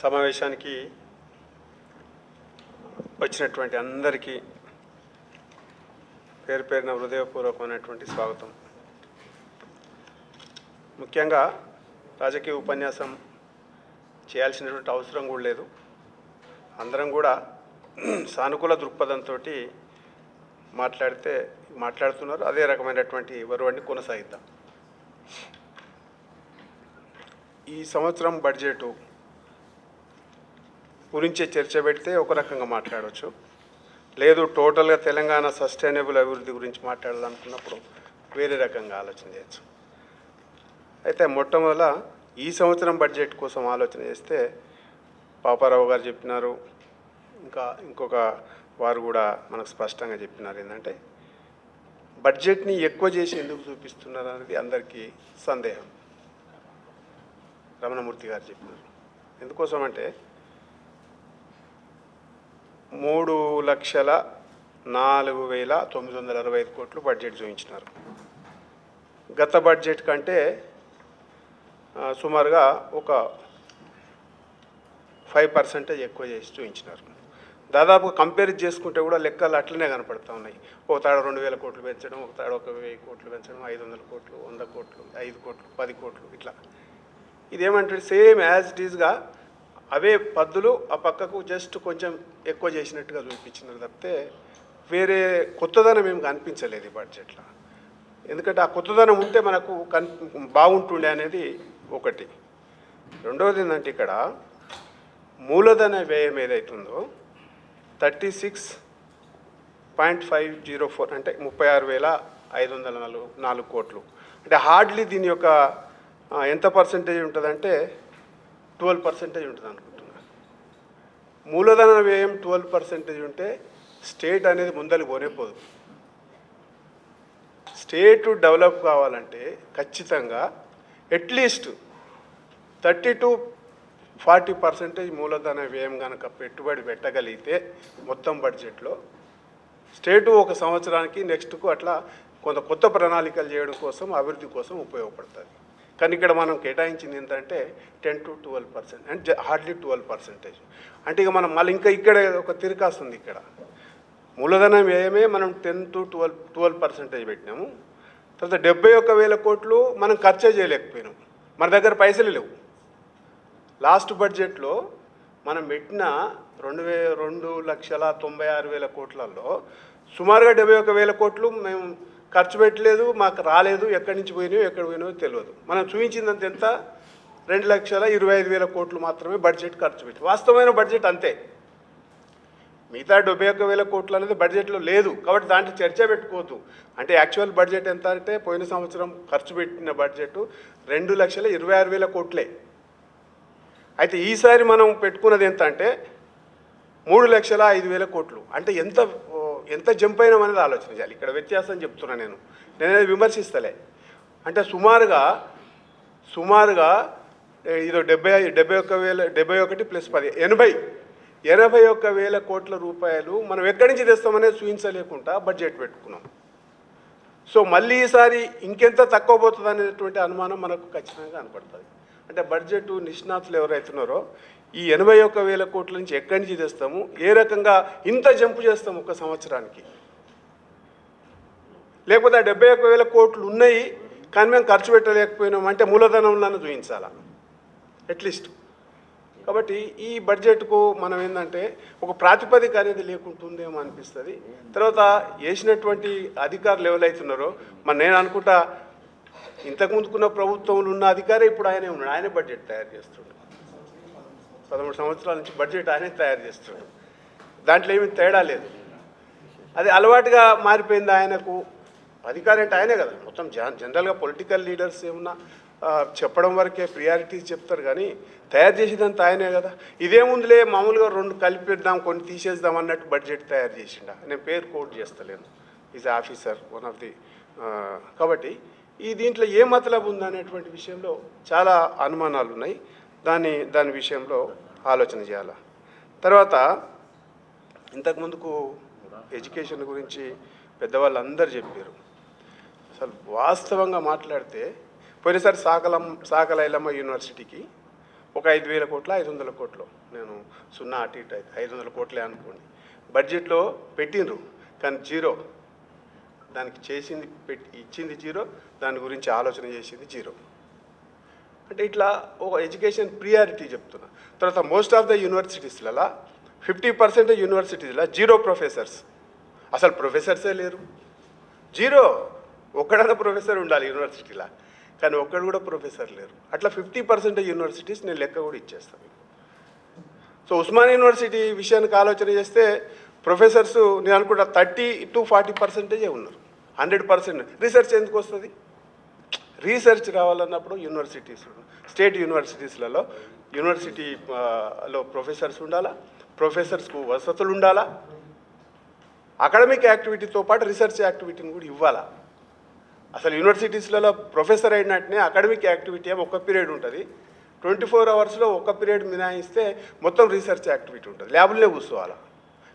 సమావేశానికి వచ్చినటువంటి అందరికీ పేరు పేరున హృదయపూర్వకమైనటువంటి స్వాగతం. ముఖ్యంగా రాజకీయ ఉపన్యాసం చేయాల్సినటువంటి అవసరం కూడా లేదు. అందరం కూడా సానుకూల దృక్పథంతో మాట్లాడితే మాట్లాడుతున్నారు. అదే రకమైనటువంటి వరువాడిని కొనసాగిద్దాం. ఈ సంవత్సరం బడ్జెట్ గురించే చర్చ పెడితే ఒక రకంగా మాట్లాడవచ్చు లేదు టోటల్గా తెలంగాణ సస్టైనబుల్ అభివృద్ధి గురించి మాట్లాడాలనుకున్నప్పుడు వేరే రకంగా ఆలోచన చేయొచ్చు. అయితే మొట్టమొదల ఈ సంవత్సరం బడ్జెట్ కోసం ఆలోచన చేస్తే పాపారావు గారు చెప్పినారు. ఇంకా ఇంకొక వారు కూడా మనకు స్పష్టంగా చెప్పినారు ఏంటంటే బడ్జెట్ని ఎక్కువ చేసి ఎందుకు చూపిస్తున్నారు అనేది అందరికీ సందేహం. రమణమూర్తి గారు చెప్పినారు. ఎందుకోసం అంటే మూడు లక్షల నాలుగు వేల తొమ్మిది వందల అరవై ఐదు కోట్లు బడ్జెట్ చూపించినారు గత బడ్జెట్ కంటే సుమారుగా ఒక ఫైవ్ పర్సెంటేజ్ ఎక్కువ చేసి చూపించినారు దాదాపు కంపేర్ చేసుకుంటే కూడా లెక్కలు అట్లనే కనపడతా ఉన్నాయి. ఒక తాడ రెండు వేల కోట్లు పెంచడం ఒక తాడ ఒక వెయ్యి కోట్లు పెంచడం ఐదు వందల కోట్లు వంద కోట్లు ఐదు కోట్లు పది కోట్లు ఇట్లా. ఇదేమంటే సేమ్ యాజ్ ఇట్ ఈజ్గా అవే పద్దులు ఆ పక్కకు జస్ట్ కొంచెం ఎక్కువ చేసినట్టుగా చూపించినారు తప్పితే వేరే కొత్తదనం ఏం కనిపించలేదు ఈ బడ్జెట్లో ఎందుకంటే ఆ కొత్తదనం ఉంటే మనకు కన్ బాగుంటుండే అనేది ఒకటి. రెండవది ఏంటంటే ఇక్కడ మూలధన వ్యయం ఏదైతుందో thirty six point five zero four అంటే ముప్పై ఆరు వేల ఐదు వందల నాలుగు నాలుగు కోట్లు. అంటే హార్డ్లీ దీని యొక్క ఎంత పర్సెంటేజ్ ఉంటుందంటే ట్వెల్వ్ పర్సెంటేజ్ ఉంటుంది అనుకుంటున్నా. మూలధన వ్యయం ట్వెల్వ్ పర్సెంటేజ్ ఉంటే స్టేట్ అనేది ముందరికి పోనే స్టేట్ డెవలప్ కావాలంటే ఖచ్చితంగా at least thirty to forty percentage మూలధన వ్యయం కనుక పెట్టుబడి పెట్టగలిగితే మొత్తం బడ్జెట్లో స్టేటు ఒక సంవత్సరానికి నెక్స్ట్కు అట్లా కొంత కొత్త ప్రణాళికలు చేయడం కోసం అభివృద్ధి కోసం ఉపయోగపడుతుంది. కానీ ఇక్కడ మనం కేటాయించింది ఏంటంటే టెన్ టు ట్వెల్వ్ పర్సెంట్ అంటే హార్డ్లీ ట్వెల్వ్ పర్సెంటేజ్. అంటే ఇక మనం మళ్ళీ ఇంకా ఇక్కడ ఒక తిరకాస్తుంది ఉంది ఇక్కడ. మూలధన వ్యయమే మనం ten to twelve twelve percentage పెట్టినాము. తర్వాత డెబ్బై ఒక్క వేల కోట్లు మనం ఖర్చే చేయలేకపోయినాం. మన దగ్గర పైసలు లేవు. లాస్ట్ బడ్జెట్లో మనం పెట్టిన రెండు వే రెండు లక్షల తొంభై ఆరు వేల కోట్లలో సుమారుగా డెబ్బై ఒక వేల కోట్లు మేము ఖర్చు పెట్టలేదు మాకు రాలేదు ఎక్కడి నుంచి పోయినాయో ఎక్కడ పోయినాయో తెలియదు. మనం చూపించిందంత ఎంత? రెండు లక్షల ఇరవై ఐదు వేల కోట్లు మాత్రమే బడ్జెట్ ఖర్చు పెట్టి. వాస్తవమైన బడ్జెట్ అంతే. మిగతా డెబ్బై ఒక్క వేల కోట్లు అనేది బడ్జెట్లో లేదు. కాబట్టి దాంట్లో చర్చ పెట్టుకోవద్దు. అంటే యాక్చువల్ బడ్జెట్ ఎంత అంటే పోయిన సంవత్సరం ఖర్చు పెట్టిన బడ్జెట్ రెండు లక్షల ఇరవై ఆరు వేల కోట్లే. అయితే ఈసారి మనం పెట్టుకున్నది ఎంత అంటే మూడు లక్షల ఐదు వేల కోట్లు. అంటే ఎంత ఎంత జంప్ అయినాం అనేది ఆలోచన చేయాలి. ఇక్కడ వ్యత్యాసం చెప్తున్నా నేను. నేనేది విమర్శిస్తలే. అంటే సుమారుగా సుమారుగా ఇదో డెబ్బై డెబ్బై ఒక్క వేల డెబ్బై ఒకటి ప్లస్ పది ఎనభై ఎనభై ఒక్క వేల కోట్ల రూపాయలు మనం ఎక్కడి నుంచి తెస్తామనేది చూపించలేకుండా బడ్జెట్ పెట్టుకున్నాం. సో మళ్ళీ ఈసారి ఇంకెంత తక్కువ పోతుంది అనేటువంటి అనుమానం మనకు ఖచ్చితంగా కనపడుతుంది. అంటే బడ్జెట్ నిష్ణాతులు ఎవరైతున్నారో ఈ ఎనభై ఒక్క వేల కోట్ల నుంచి ఎక్కడి నుంచి తెస్తాము? ఏ రకంగా ఇంత జంపు చేస్తాము ఒక సంవత్సరానికి? లేకపోతే ఆ డెబ్బై ఒక్క వేల కోట్లు ఉన్నాయి కానీ మేము ఖర్చు పెట్టలేకపోయినాం అంటే మూలధనంలోనే చూపించాలా అట్లీస్ట్ కాబట్టి ఈ బడ్జెట్కు మనం ఏంటంటే ఒక ప్రాతిపదిక అనేది లేకుంటుందేమో అనిపిస్తుంది. తర్వాత వేసినటువంటి అధికారులు ఎవరైతున్నారో మరి నేను అనుకుంటా ఇంతకు ముందుకున్న ప్రభుత్వంలో ఉన్న అధికారే ఇప్పుడు ఆయనే ఉన్నాడు. ఆయనే బడ్జెట్ తయారు చేస్తుండే పదమూడు సంవత్సరాల నుంచి బడ్జెట్ ఆయనే తయారు చేస్తున్నాడు. దాంట్లో ఏమీ తేడా లేదు. అది అలవాటుగా మారిపోయింది ఆయనకు. అధికారి అంటే ఆయనే కదా. మొత్తం జన- జనరల్గా పొలిటికల్ లీడర్స్ ఏమన్నా చెప్పడం వరకే ప్రియారిటీస్ చెప్తారు కానీ తయారు చేసేదంతా ఆయనే కదా. ఇదేముందులే మామూలుగా రెండు కలిపిద్దాం కొన్ని తీసేద్దాం అన్నట్టు బడ్జెట్ తయారు చేసిండ. నేను పేరు quote చేస్తలేను. Is officer one of the కాబట్టి ఈ దీంట్లో ఏ మతలబు ఉందనేటువంటి విషయంలో చాలా అనుమానాలు ఉన్నాయి దాని దాని విషయంలో ఆలోచన చేయాలి? తర్వాత ఇంతకుముందుకు ఎడ్యుకేషన్ గురించి పెద్దవాళ్ళు అందరు చెప్పారు. అసలు వాస్తవంగా మాట్లాడితే పోయినసారి సాకలం సాకలైలమ్మ యూనివర్సిటీకి ఒక ఐదు వేల కోట్ల ఐదు వందల కోట్లు. నేను సున్నా అటు ఇటు ఐదు వందల కోట్లే అనుకోండి. బడ్జెట్లో పెట్టిండ్రు కానీ జీరో. దానికి చేసింది పెట్టి ఇచ్చింది జీరో దాని గురించి ఆలోచన చేసింది జీరో. అంటే ఇట్లా ఒక ఎడ్యుకేషన్ ప్రియారిటీ చెప్తున్నా. తర్వాత మోస్ట్ ఆఫ్ ద యూనివర్సిటీస్లలో ఫిఫ్టీ పర్సెంట్ యూనివర్సిటీస్లో జీరో ప్రొఫెసర్స్. అసలు ప్రొఫెసర్సే లేరు. జీరో. ఒక్కడైనా ప్రొఫెసర్ ఉండాలి యూనివర్సిటీలో. కానీ ఒక్కడు కూడా ప్రొఫెసర్ లేరు. అట్లా ఫిఫ్టీ పర్సెంట్ యూనివర్సిటీస్ నేను లెక్క కూడా ఇచ్చేస్తాను సో ఉస్మాన్ యూనివర్సిటీ విషయానికి ఆలోచన చేస్తే ప్రొఫెసర్స్ నేను అనుకుంటా థర్టీ టు ఫార్టీ పర్సెంటేజే ఉన్నారు. Hundred percent. రీసెర్చ్ ఎందుకు వస్తుంది? రీసెర్చ్ రావాలన్నప్పుడు యూనివర్సిటీస్ స్టేట్ యూనివర్సిటీస్లలో యూనివర్సిటీ లో ప్రొఫెసర్స్ ఉండాలా? ప్రొఫెసర్స్కు వసతులు ఉండాలా? అకాడమిక్ యాక్టివిటీతో పాటు రీసెర్చ్ యాక్టివిటీని కూడా ఇవ్వాలా? అసలు యూనివర్సిటీస్లలో ప్రొఫెసర్ అయినట్టునే అకాడమిక్ యాక్టివిటీ ఏమో ఒక పీరియడ్ ఉంటుంది. ట్వంటీ ఫోర్ అవర్స్లో ఒక పీరియడ్ మినాయిస్తే మొత్తం రీసెర్చ్ యాక్టివిటీ ఉంటుంది. ల్యాబ్లోనే కూర్చోవాలా?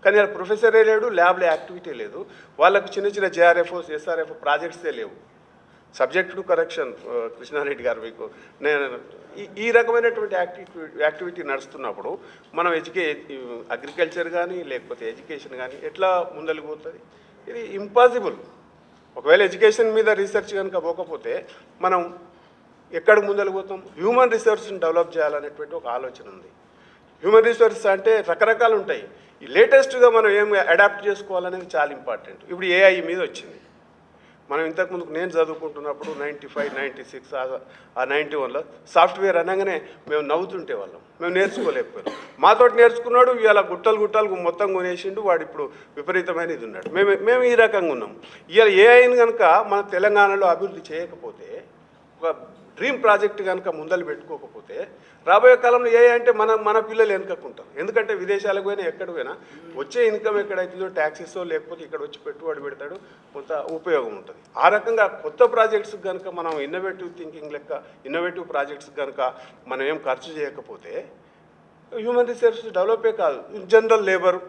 కానీ వాళ్ళ ప్రొఫెసరే లేడు ల్యాబ్లో యాక్టివిటీ లేదు. వాళ్ళకు చిన్న చిన్న జేఆర్ఎఫ్ ఎస్ఆర్ఎఫ్ ప్రాజెక్ట్సే లేవు. సబ్జెక్ట్ టు కరెక్షన్ కృష్ణారెడ్డి గారు మీకు. నేను ఈ ఈ రకమైనటువంటి యాక్టివిటీ యాక్టివిటీ నడుస్తున్నప్పుడు మనం ఎడ్యుకే అగ్రికల్చర్ కానీ లేకపోతే ఎడ్యుకేషన్ కానీ ఎట్లా ముందరికి పోతుంది? ఇది ఇంపాసిబుల్. ఒకవేళ ఎడ్యుకేషన్ మీద రీసెర్చ్ కనుక పోకపోతే మనం ఎక్కడికి ముందలు పోతాం? హ్యూమన్ రిసోర్స్ని డెవలప్ చేయాలనేటువంటి ఒక ఆలోచన ఉంది. హ్యూమన్ రిసోర్సెస్ అంటే రకరకాలు ఉంటాయి. ఈ లేటెస్ట్గా మనం ఏం అడాప్ట్ చేసుకోవాలనేది చాలా ఇంపార్టెంట్. ఇప్పుడు ఏఐ మీద వచ్చింది. మనం ఇంతకుముందు నేను చదువుకుంటున్నప్పుడు నైంటీ ఫైవ్ నైంటీ సిక్స్ ఆ నైంటీ వన్లో సాఫ్ట్వేర్ అనగానే మేము నవ్వుతుంటే వాళ్ళం. మేము నేర్చుకోలేకపోయాం మాతో నేర్చుకున్నాడు ఇవాళ గుట్టలు గుట్టలు మొత్తం కొనేసిండు వాడు ఇప్పుడు విపరీతమైన ఇది ఉన్నాడు. మేము మేము ఈ రకంగా ఉన్నాం. ఇవాళ అయిన కనుక మన తెలంగాణలో అభివృద్ధి చేయకపోతే ఒక డ్రీమ్ ప్రాజెక్ట్ కనుక ముందలు పెట్టుకోకపోతే రాబోయే కాలంలో ఏ అంటే మన మన పిల్లలు వెనుకకుంటారు. ఎందుకంటే విదేశాలకు పోయినా ఎక్కడ పోయినా వచ్చే ఇన్కమ్ ఎక్కడైతుందో ట్యాక్సెస్ లేకపోతే ఇక్కడ వచ్చి పెట్టుబడి పెడతాడు కొంత ఉపయోగం ఉంటుంది. ఆ రకంగా కొత్త ప్రాజెక్ట్స్ కనుక మనం ఇన్నోవేటివ్ థింకింగ్ లెక్క ఇన్నోవేటివ్ ప్రాజెక్ట్స్ కనుక మనం ఏం ఖర్చు చేయకపోతే హ్యూమన్ రిసోర్స్ డెవలపే కాదు. జనరల్ లేబర్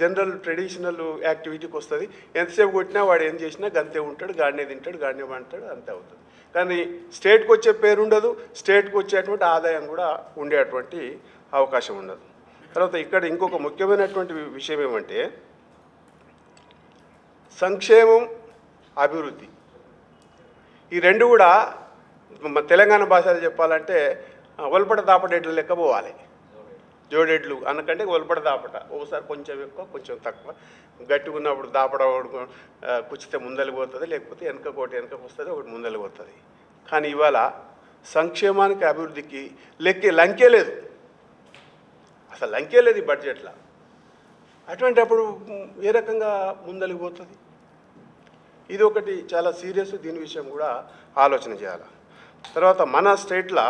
జనరల్ ట్రెడిషనల్ యాక్టివిటీకి వస్తుంది. ఎంతసేపు కొట్టినా వాడు ఏం చేసినా గంతే ఉంటాడు గాడినే తింటాడు గాడినే పంటాడు అంతే అవుతుంది. కానీ స్టేట్కి వచ్చే పేరు ఉండదు స్టేట్కి వచ్చేటువంటి ఆదాయం కూడా ఉండేటువంటి అవకాశం ఉండదు. తర్వాత ఇక్కడ ఇంకొక ముఖ్యమైనటువంటి విషయం ఏమంటే సంక్షేమం అభివృద్ధి. ఈ రెండు కూడా తెలంగాణ భాషలో చెప్పాలంటే ఒలపట దాపడేట్ల లెక్క పోవాలి? జోడెడ్లు అనకంటే ఒలపడ దాపట. ఒకసారి కొంచెం ఎక్కువ కొంచెం తక్కువ. గట్టిగా ఉన్నప్పుడు దాపడ కుచ్చితే ముందరికి పోతుంది లేకపోతే వెనక ఒకటి వెనకకు వస్తుంది ఒకటి ముందరికి పోతుంది. కానీ ఇవాళ సంక్షేమానికి అభివృద్ధికి లెక్కే లంకే లేదు. అసలు లంకే లేదు ఈ బడ్జెట్లో. అటువంటి అప్పుడు ఏ రకంగా ముందరికి పోతుంది? ఇది ఒకటి చాలా సీరియస్ దీని విషయం కూడా ఆలోచన చేయాలి. తర్వాత మన స్టేట్లో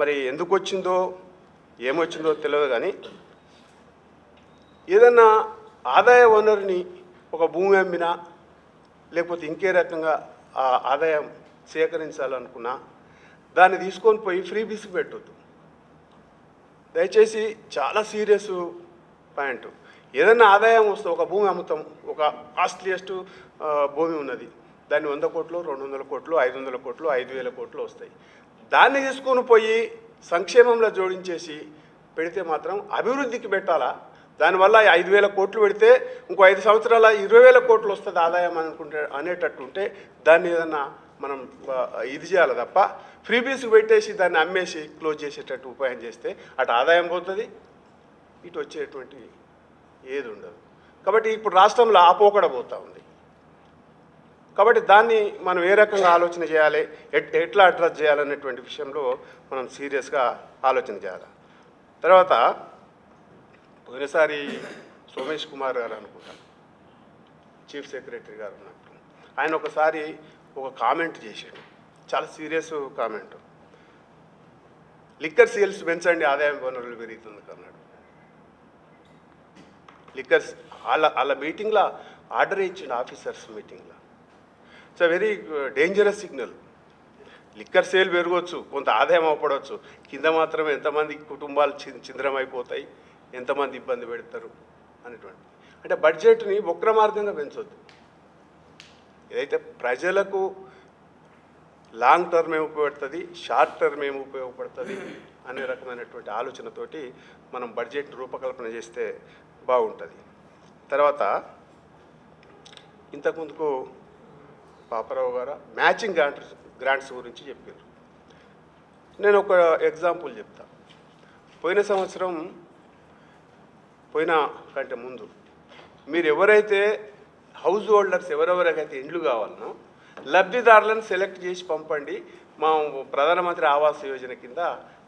మరి ఎందుకు వచ్చిందో ఏమొచ్చిందో తెలియదు కానీ ఏదన్నా ఆదాయ వనరుని ఒక భూమి అమ్మినా లేకపోతే ఇంకే రకంగా ఆ ఆదాయం సేకరించాలనుకున్నా దాన్ని తీసుకొని పోయి ఫ్రీ బిస్కి పెట్టొద్దు. దయచేసి చాలా సీరియస్ పాయింట్. ఏదైనా ఆదాయం వస్తే ఒక భూమి అమ్ముతాం ఒక కాస్ట్లీయెస్ట్ భూమి ఉన్నది. దాన్ని వంద కోట్లు రెండు వందల కోట్లు ఐదు వందల కోట్లు ఐదు వేల కోట్లు వస్తాయి. దాన్ని తీసుకొని పోయి సంక్షేమంలో జోడించేసి పెడితే మాత్రం అభివృద్ధికి పెట్టాలా? దానివల్ల ఐదు వేల కోట్లు పెడితే ఇంకో ఐదు సంవత్సరాల ఇరవై వేల కోట్లు వస్తుంది ఆదాయం అనుకుంటే అనేటట్టు ఉంటే దాన్ని ఏదన్నా మనం ఇది చేయాలి తప్ప? ఫ్రీబీస్కి పెట్టేసి దాన్ని అమ్మేసి క్లోజ్ చేసేటట్టు ఉపాయం చేస్తే అటు ఆదాయం పోతుంది ఇటు వచ్చేటువంటి ఏది ఉండదు కాబట్టి ఇప్పుడు రాష్ట్రంలో ఆపోకడ పోతూ ఉంది. కాబట్టి దాన్ని మనం ఏ రకంగా ఆలోచన చేయాలి ఎట్ ఎట్లా అడ్రస్ చేయాలనేటువంటి విషయంలో మనం సీరియస్గా ఆలోచన చేయాలి. తర్వాత పోయినసారి సోమేష్ కుమార్ గారు అనుకుంటాను. చీఫ్ సెక్రటరీ గారు ఉన్నట్టు ఆయన ఒకసారి ఒక కామెంట్ చేశాడు. చాలా సీరియస్ కామెంట్ లిక్కర్ సేల్స్ పెంచండి ఆదాయం వనరులు పెరుగుతుంది అన్నాడు. లిక్కర్స్ వాళ్ళ వాళ్ళ మీటింగ్లో ఆర్డర్ ఇచ్చిండు ఆఫీసర్స్ మీటింగ్లో it's a very dangerous signal. Liquor sale పెరగవచ్చు కొంత ఆదాయం అవపడవచ్చు కింద మాత్రం ఎంతమంది కుటుంబాలు చి- ఎంతమంది ఇబ్బంది పెడతారు అనేటువంటి అంటే బడ్జెట్ని వక్ర మార్గంగా పెంచొద్దు. ఏదైతే ప్రజలకు లాంగ్ టర్మ్ ఏమి ఉపయోగపడుతుంది షార్ట్ టర్మ్ ఏమి ఉపయోగపడుతుంది అనే రకమైనటువంటి ఆలోచనతోటి మనం బడ్జెట్ రూపకల్పన చేస్తే బాగుంటుంది. తర్వాత ఇంతకుముందుకు పాపరావు గారు మ్యాచింగ్ గ్రాంట్స్ గ్రాంట్స్ గురించి చెప్పారు. నేను ఒక ఎగ్జాంపుల్ చెప్తా. పోయిన సంవత్సరం పోయిన కంటే ముందు మీరు ఎవరైతే హౌస్ హోల్డర్స్ ఎవరెవరికైతే ఇండ్లు కావాలనో లబ్ధిదారులను సెలెక్ట్ చేసి పంపండి మా ప్రధానమంత్రి ఆవాస్ యోజన కింద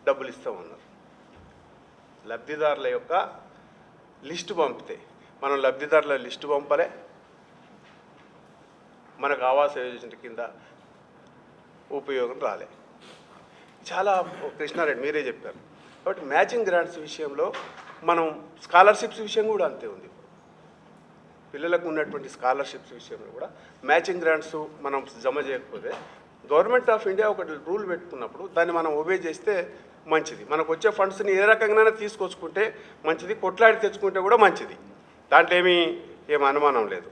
డబ్బులు ఇస్తామన్నారు. లబ్ధిదారుల యొక్క లిస్టు పంపితే మనం లబ్ధిదారుల లిస్టు పంపలే మనకు ఆవాస యోజన కింద ఉపయోగం రాలే. చాలా కృష్ణారెడ్డి మీరే చెప్పారు. కాబట్టి మ్యాచింగ్ గ్రాంట్స్ విషయంలో మనం స్కాలర్షిప్స్ విషయం కూడా అంతే ఉంది. పిల్లలకు ఉన్నటువంటి స్కాలర్షిప్స్ విషయంలో కూడా మ్యాచింగ్ గ్రాంట్స్ మనం జమ చేయకపోతే గవర్నమెంట్ ఆఫ్ ఇండియా ఒకటి రూల్ పెట్టుకున్నప్పుడు దాన్ని మనం ఒబే చేస్తే మంచిది. మనకు వచ్చే ఫండ్స్ని ఏ రకంగానే తీసుకొచ్చుకుంటే మంచిది. కొట్లాడి తెచ్చుకుంటే కూడా మంచిది. దాంట్లో ఏమీ ఏం అనుమానం లేదు.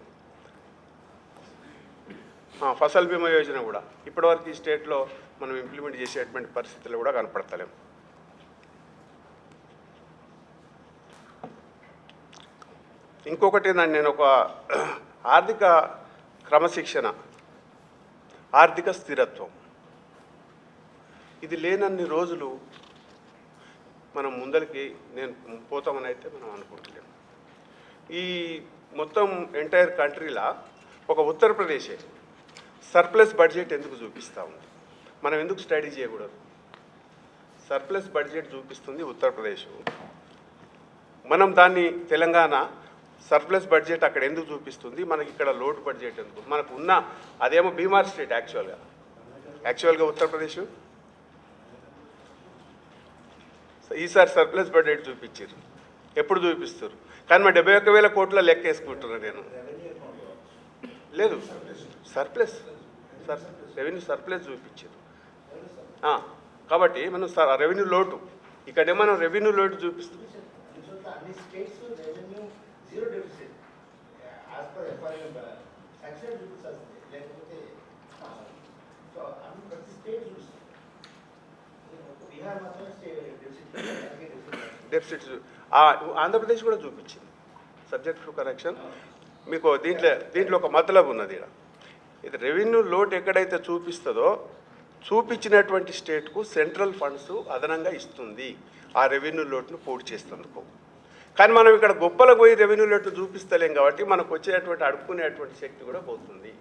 ఫసల్ బీమా యోజన కూడా ఇప్పటివరకు ఈ స్టేట్లో మనం ఇంప్లిమెంట్ చేసేటువంటి పరిస్థితులు కూడా కనపడతలేం ఇంకొకటి ఏంటంటే నేను ఒక ఆర్థిక క్రమశిక్షణ ఆర్థిక స్థిరత్వం. ఇది లేనన్ని రోజులు మనం ముందరికి నేను పోతామని అయితే మనం అనుకుంటున్నాం ఈ మొత్తం ఎంటైర్ కంట్రీలా ఒక ఉత్తరప్రదేశే సర్ప్లస్ బడ్జెట్ ఎందుకు చూపిస్తూ ఉంది మనం ఎందుకు స్టడీ చేయకూడదు? సర్ప్లస్ బడ్జెట్ చూపిస్తుంది ఉత్తరప్రదేశ్. మనం దాన్ని తెలంగాణ సర్ప్లస్ బడ్జెట్ అక్కడ ఎందుకు చూపిస్తుంది? మనకి ఇక్కడ లోటు బడ్జెట్ ఎందుకు? మనకు ఉన్న అదేమో బీమార్ స్టేట్ యాక్చువల్గా. యాక్చువల్గా ఉత్తరప్రదేశ్. ఈసారి సర్ప్లస్ బడ్జెట్ చూపించారు ఎప్పుడు చూపిస్తారు? కానీ మా డెబ్బై ఒక్క వేల కోట్ల లెక్క వేసుకుంటున్నాను నేను. లేదు. సర్ప్లస్. సర్ రెవెన్యూ సర్ప్లస్ చూపించారు. కాబట్టి మనం రెవెన్యూ లోటు. ఇక్కడే మనం రెవెన్యూ లోటు చూపిస్తాం డెఫిసిట్ ఆంధ్రప్రదేశ్ కూడా చూపించింది. సబ్జెక్ట్ టు కరెక్షన్ మీకు దీంట్లో దీంట్లో ఒక మతలబు ఉన్నది ఈడ. ఇది రెవెన్యూ లోటు ఎక్కడైతే చూపిస్తుందో చూపించినటువంటి స్టేట్కు సెంట్రల్ ఫండ్స్ అదనంగా ఇస్తుంది ఆ రెవెన్యూ లోటును పూర్తి చేసేందుకు కానీ మనం ఇక్కడ గొప్పలకు పోయి రెవెన్యూ లోటు చూపిస్తలేం కాబట్టి మనకు వచ్చేటువంటి అడుక్కునేటువంటి శక్తి కూడా పోతుంది.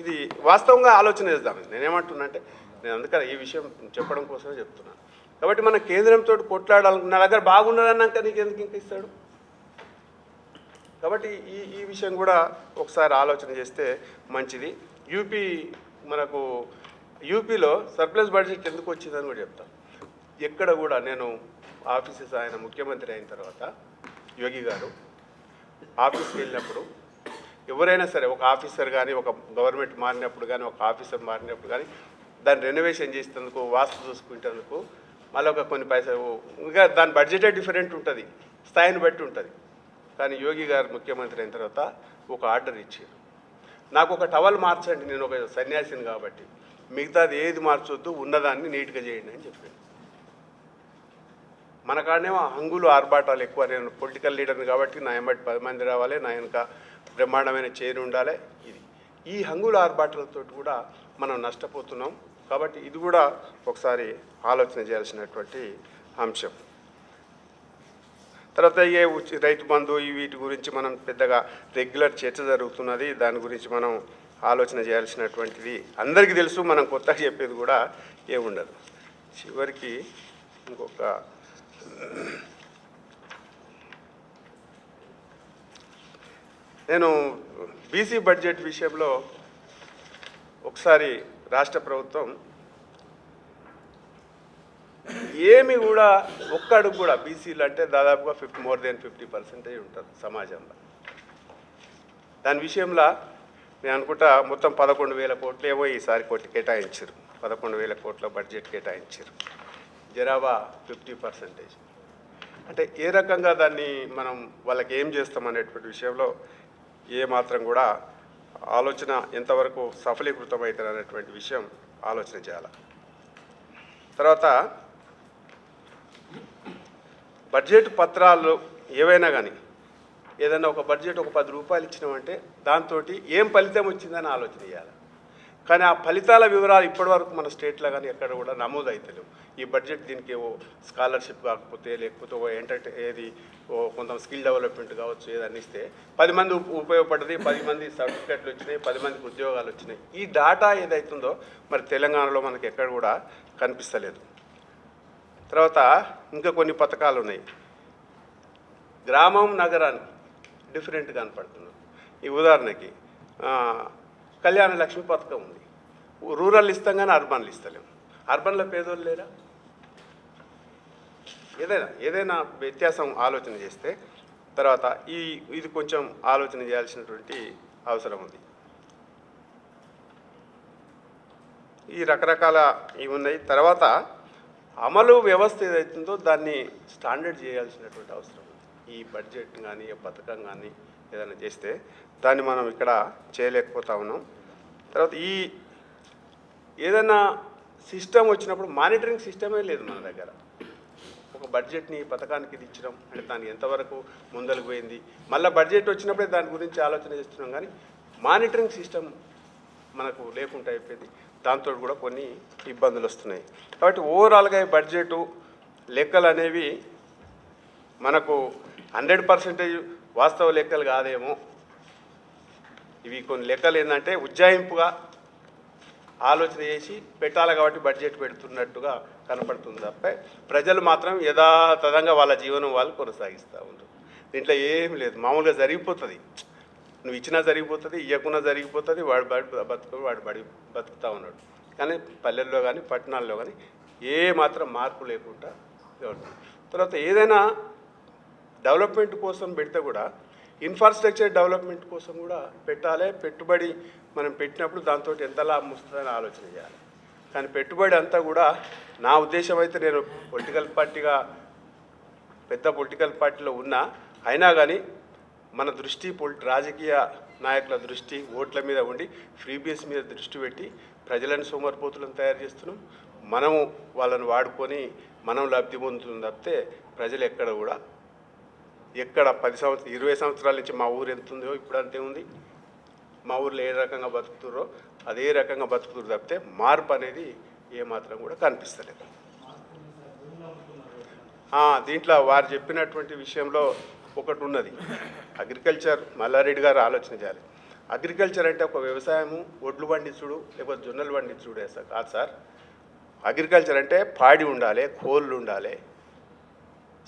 ఇది వాస్తవంగా ఆలోచన చేద్దాం. నేనేమంటున్నానంటే నేను అందుకని ఈ విషయం చెప్పడం కోసమే చెప్తున్నాను కాబట్టి మన కేంద్రంతో కొట్లాడాలనుకున్న నా దగ్గర బాగున్నదన్నాక నీకు ఎందుకు ఇంకా ఇస్తాడు? కాబట్టి ఈ ఈ విషయం కూడా ఒకసారి ఆలోచన చేస్తే మంచిది. యూపీ మనకు యూపీలో సర్ప్లస్ బడ్జెట్ ఎందుకు వచ్చిందని కూడా చెప్తాను ఎక్కడ కూడా నేను ఆఫీసెస్ ఆయన ముఖ్యమంత్రి అయిన తర్వాత యోగి గారు ఆఫీస్కి వెళ్ళినప్పుడు ఎవరైనా సరే ఒక ఆఫీసర్ కానీ ఒక గవర్నమెంట్ మారినప్పుడు కానీ ఒక ఆఫీసర్ మారినప్పుడు కానీ దాన్ని రెనోవేషన్ చేసేందుకు వాస్తు చూసుకునేందుకు మళ్ళీ ఒక కొన్ని పైసలు ఇంకా దాని బడ్జెటే డిఫరెంట్ ఉంటుంది. స్థాయిని బట్టి ఉంటుంది. కానీ యోగి గారు ముఖ్యమంత్రి అయిన తర్వాత ఒక ఆర్డర్ ఇచ్చారు. నాకు ఒక టవల్ మార్చండి నేను ఒక సన్యాసిని కాబట్టి. మిగతాది ఏది మార్చొద్దు ఉన్నదాన్ని నీట్గా చేయండి అని చెప్పాను మన కాడనేమో హంగులు ఆర్భాటాలు ఎక్కువ. నేను పొలిటికల్ లీడర్ని కాబట్టి నా ఎంబటి పది మంది రావాలి నా వెనుక బ్రహ్మాండమైన చేరి ఉండాలి ఇది. ఈ హంగుల ఆర్భాటాలతో కూడా మనం నష్టపోతున్నాం. కాబట్టి ఇది కూడా ఒకసారి ఆలోచన చేయాల్సినటువంటి అంశం. తర్వాత ఏ రైతు బంధు వీటి గురించి మనం పెద్దగా రెగ్యులర్ చర్చ జరుగుతున్నది దాని గురించి మనం ఆలోచన చేయాల్సినటువంటిది అందరికీ తెలుసు మనం కొత్తగా చెప్పేది కూడా ఏముండదు చివరికి ఇంకొక నేను బీసీ బడ్జెట్ విషయంలో ఒకసారి రాష్ట్ర ప్రభుత్వం ఏమి కూడా ఒక్కడు కూడా బీసీలు అంటే దాదాపుగా fifty more than fifty percentage ఉంటుంది సమాజంలో. దాని విషయంలో నేను అనుకుంటా మొత్తం పదకొండు వేల కోట్లు ఏవో ఈసారి కోటి కేటాయించారు పదకొండు వేల కోట్ల బడ్జెట్ కేటాయించారు జరాబా ఫిఫ్టీ పర్సెంటేజ్. అంటే ఏ రకంగా దాన్ని మనం వాళ్ళకి ఏం చేస్తాం అనేటువంటి విషయంలో ఏ మాత్రం కూడా ఆలోచన ఎంతవరకు సఫలీకృతం అనేటువంటి విషయం ఆలోచన చేయాలి. తర్వాత బడ్జెట్ పత్రాలు ఏవైనా కానీ ఏదైనా ఒక బడ్జెట్ ఒక పది రూపాయలు ఇచ్చినామంటే దాంతో ఏం ఫలితం వచ్చిందని ఆలోచన చేయాలి. కానీ ఆ ఫలితాల వివరాలు ఇప్పటివరకు మన స్టేట్లో కానీ ఎక్కడ కూడా నమోదు అవుతలేవు ఈ బడ్జెట్ దీనికి ఓ స్కాలర్షిప్ కాకపోతే లేకపోతే ఓ ఎంటర్టైన్ ఏది ఓ కొంత స్కిల్ డెవలప్మెంట్ కావచ్చు ఏదన్నీ ఇస్తే పది మంది ఉపయోగపడ్డది పది మంది సర్టిఫికెట్లు వచ్చినాయి పది మందికి ఉద్యోగాలు వచ్చినాయి. ఈ డాటా ఏదైతుందో మరి తెలంగాణలో మనకి ఎక్కడ కూడా కనిపిస్తలేదు. తర్వాత ఇంకా కొన్ని పథకాలు ఉన్నాయి గ్రామం నగరానికి డిఫరెంట్ కనపడుతున్నారు ఈ ఉదాహరణకి కళ్యాణ లక్ష్మి పథకం ఉంది. రూరల్ ఇస్తాం కానీ అర్బన్లు ఇస్తలేము అర్బన్లో పేదోళ్ళు లేరా? ఏదైనా ఏదైనా వ్యత్యాసం ఆలోచన చేస్తే తర్వాత ఈ ఇది కొంచెం ఆలోచన చేయాల్సినటువంటి అవసరం ఉంది. ఈ రకరకాల ఇవి ఉన్నాయి. తర్వాత అమలు వ్యవస్థ ఏదైతుందో దాన్ని స్టాండర్డ్ చేయాల్సినటువంటి అవసరం ఉంది. ఈ బడ్జెట్ కానీ ఈ పథకం కానీ ఏదైనా చేస్తే దాన్ని మనం ఇక్కడ చేయలేకపోతా ఉన్నాం. తర్వాత ఈ ఏదైనా సిస్టమ్ వచ్చినప్పుడు మానిటరింగ్ సిస్టమే లేదు మన దగ్గర. ఒక బడ్జెట్ని పథకానికి ఇది ఇచ్చడం అంటే దానికి ఎంతవరకు ముందరకు పోయింది? మళ్ళీ బడ్జెట్ వచ్చినప్పుడే దాని గురించి ఆలోచన చేస్తున్నాం కానీ మానిటరింగ్ సిస్టమ్ మనకు లేకుండా అయిపోయింది. దాంతో కూడా కొన్ని ఇబ్బందులు వస్తున్నాయి. కాబట్టి ఓవరాల్గా ఈ బడ్జెట్ లెక్కలు అనేవి మనకు హండ్రెడ్ పర్సెంటేజ్ వాస్తవ లెక్కలు కాదేమో. ఇవి కొన్ని లెక్కలు ఏంటంటే ఉజ్జాయింపుగా ఆలోచన చేసి పెట్టాలి కాబట్టి బడ్జెట్ పెడుతున్నట్టుగా కనపడుతుంది తప్ప ప్రజలు మాత్రం యథాతథంగా వాళ్ళ జీవనం వాళ్ళు కొనసాగిస్తూ ఉంటారు. దీంట్లో ఏం లేదు. మామూలుగా జరిగిపోతుంది. నువ్వు ఇచ్చినా జరిగిపోతుంది ఇవ్వకున్నా జరిగిపోతుంది వాడు బడి బతుకు వాడు బడి బతుకుతూ ఉన్నాడు. కానీ పల్లెల్లో కానీ పట్టణాల్లో కానీ ఏ మాత్రం మార్పు లేకుండా తర్వాత ఏదైనా డెవలప్మెంట్ కోసం పెడితే కూడా ఇన్ఫ్రాస్ట్రక్చర్ డెవలప్మెంట్ కోసం కూడా పెట్టాలి పెట్టుబడి మనం పెట్టినప్పుడు దాంతో ఎంత లాభం వస్తుందని ఆలోచన చేయాలి. కానీ పెట్టుబడి అంతా కూడా నా ఉద్దేశం అయితే నేను పొలిటికల్ పార్టీగా పెద్ద పొలిటికల్ పార్టీలో ఉన్నా అయినా కానీ మన దృష్టి రాజకీయ నాయకుల దృష్టి ఓట్ల మీద ఉండి ఫ్రీబీఎస్ మీద దృష్టి పెట్టి ప్రజలను సోమరిపోతులను తయారు చేస్తున్నాం. మనము వాళ్ళని వాడుకొని మనం లబ్ధి పొందుతుంది తప్పితే ప్రజలు ఎక్కడ కూడా ఎక్కడ పది సంవత్సరం ఇరవై సంవత్సరాల నుంచి మా ఊరు ఎంత ఉందో ఇప్పుడు అంతే ఉంది. మా ఊర్లో ఏ రకంగా బతుకుతురో అదే రకంగా బతుకుతురు తప్పితే మార్పు అనేది ఏమాత్రం కూడా కనిపిస్తలేదు. దీంట్లో వారు చెప్పినటువంటి విషయంలో ఒకటి ఉన్నది. అగ్రికల్చర్ మల్లారెడ్డి గారు ఆలోచన చేయాలి. అగ్రికల్చర్ అంటే ఒక వ్యవసాయము ఒడ్లు పండించుడు లేకపోతే జొన్నలు పండించుడే సార్ కాదు సార్. అగ్రికల్చర్ అంటే పాడి ఉండాలి కోళ్ళు ఉండాలి.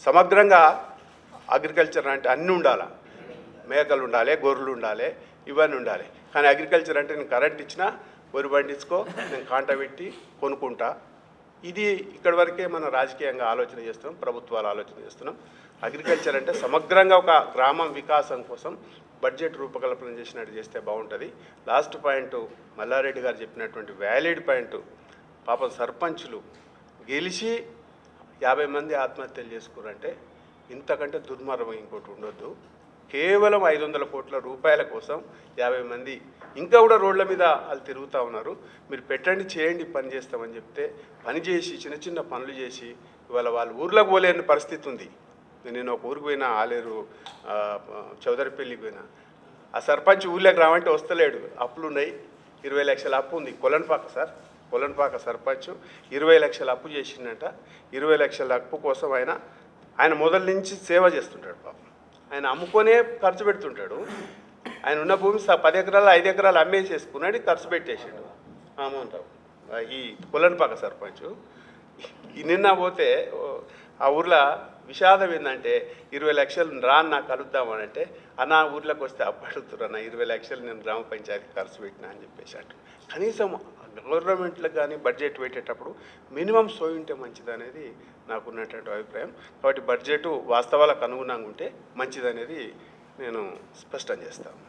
సమగ్రంగా అగ్రికల్చర్ అంటే అన్నీ ఉండాలి. మేకలు ఉండాలి గొర్రెలు ఉండాలి ఇవన్నీ ఉండాలి. కానీ అగ్రికల్చర్ అంటే నేను కరెంట్ ఇచ్చినా వరి పండించుకో నేను కాంట పెట్టి కొనుక్కుంటా. ఇది ఇక్కడి వరకే మనం రాజకీయంగా ఆలోచన చేస్తున్నాం ప్రభుత్వాలు ఆలోచన చేస్తున్నాం. అగ్రికల్చర్ అంటే సమగ్రంగా ఒక గ్రామం వికాసం కోసం బడ్జెట్ రూపకల్పన చేసినట్టు చేస్తే బాగుంటుంది. లాస్ట్ పాయింట్ మల్లారెడ్డి గారు చెప్పినటువంటి వ్యాలిడ్ పాయింట్ పాపం సర్పంచులు గెలిచి యాభై మంది ఆత్మహత్యలు చేసుకురంటే ఇంతకంటే దుర్మార్గం ఇంకోటి ఉండొద్దు. కేవలం ఐదు వందల కోట్ల రూపాయల కోసం యాభై మంది ఇంకా కూడా రోడ్ల మీద వాళ్ళు తిరుగుతూ ఉన్నారు. మీరు పెట్టండి చేయండి పని చేస్తామని చెప్తే పని చేసి చిన్న చిన్న పనులు చేసి ఇవాళ వాళ్ళు ఊర్లోకి పోలేని పరిస్థితి ఉంది. నేను ఒక ఊరికి పోయినా ఆలేరు చౌదరి చౌదరిపల్లికి పోయినా. ఆ సర్పంచ్ ఊళ్ళోకి రావంటే వస్తలేడు. అప్పులు ఉన్నాయి ఇరవై లక్షల అప్పు ఉంది. కొలన్పాక సార్ కొలన్పాక సర్పంచ్ ఇరవై లక్షల అప్పు చేసిండట. ఇరవై లక్షల అప్పు కోసం ఆయన ఆయన మొదల నుంచి సేవ చేస్తుంటాడు పాపం. ఆయన అమ్ముకొనే ఖర్చు పెడుతుంటాడు. ఆయన ఉన్న భూమి స- పది ఎకరాలు ఐదు ఎకరాలు అమ్మేసేసుకున్నాడు ఖర్చు పెట్టేసాడు. అమౌంట్ ఈ కొలన్పాక సర్పంచ్. ఈ నిన్న పోతే ఆ ఊర్లో విషాదం ఏంటంటే ఇరవై లక్షలు రా నాకు కలుద్దామని అంటే అన్న ఊర్లోకి వస్తే అప్పడుతున్నా ఇరవై లక్షలు నేను గ్రామ పంచాయతీ ఖర్చు పెట్టినా అని చెప్పేసి అంట. కనీసం గవర్నమెంట్లకు కానీ బడ్జెట్ పెట్టేటప్పుడు మినిమం సోయి ఉంటే మంచిది అనేది నాకున్నటువంటి అభిప్రాయం. కాబట్టి బడ్జెట్ వాస్తవాలకు అనుగుణంగా ఉంటే మంచిదనేది నేను స్పష్టం చేస్తాను.